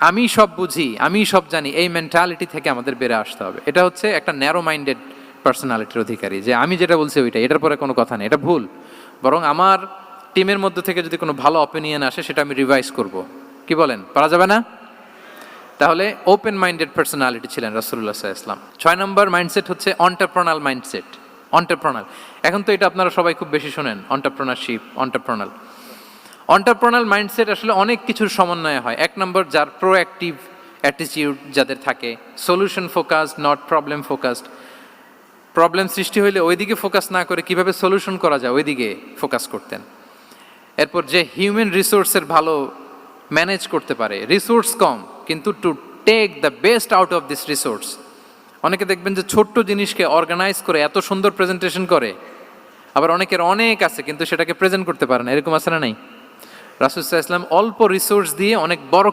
আমি সব বুঝি, আমি সব জানি, এই মেন্টালিটি থেকে আমাদের বেড়ে আসতে হবে। এটা হচ্ছে একটা ন্যারো মাইন্ডেড পার্সোনালিটির অধিকারী, যে আমি যেটা বলছি ওইটা এটার পরে কোনো কথা নেই, এটা ভুল। বরং আমার টিমের মধ্যে থেকে যদি কোনো ভালো অপিনিয়ন আসে, সেটা আমি রিভাইজ করব। কি বলেন, পারা যাবে না? তাহলে ওপেন মাইন্ডেড পার্সোনালিটি ছিলেন রাসুল্লাহ ইসলাম ছয় নম্বর মাইন্ডসেট হচ্ছে অন্টারপ্রনাল মাইন্ডসেট অন্টারপ্রনাল এখন তো এটা আপনারা সবাই খুব বেশি শোনেন অন্টারপ্রনারশিপ অন্টারপ্রনাল অন্টারপ্রনাল মাইন্ডসেট আসলে অনেক কিছুর সমন্বয় হয়। এক নম্বর, যার প্রোঅ্যাক্টিভ অ্যাটিটিউড যাদের থাকে solution focused not problem focused problem সৃষ্টি হইলে ওইদিকে ফোকাস না করে কীভাবে সলিউশন করা যায়, ওইদিকে ফোকাস করতেন। এরপর যে হিউম্যান রিসোর্সের ভালো ম্যানেজ করতে পারে রিসোর্স কম, কিন্তু to take the best out of this resource অনেকে দেখবেন যে ছোট্ট জিনিসকে অর্গানাইজ করে এত সুন্দর প্রেজেন্টেশন করে, আবার অনেকের অনেক আছে কিন্তু সেটাকে প্রেজেন্ট করতে পারে না। এরকম আছে না নাই? রাসুসাহ ইসলাম অল্প রিসোর্স দিয়ে অনেক বড়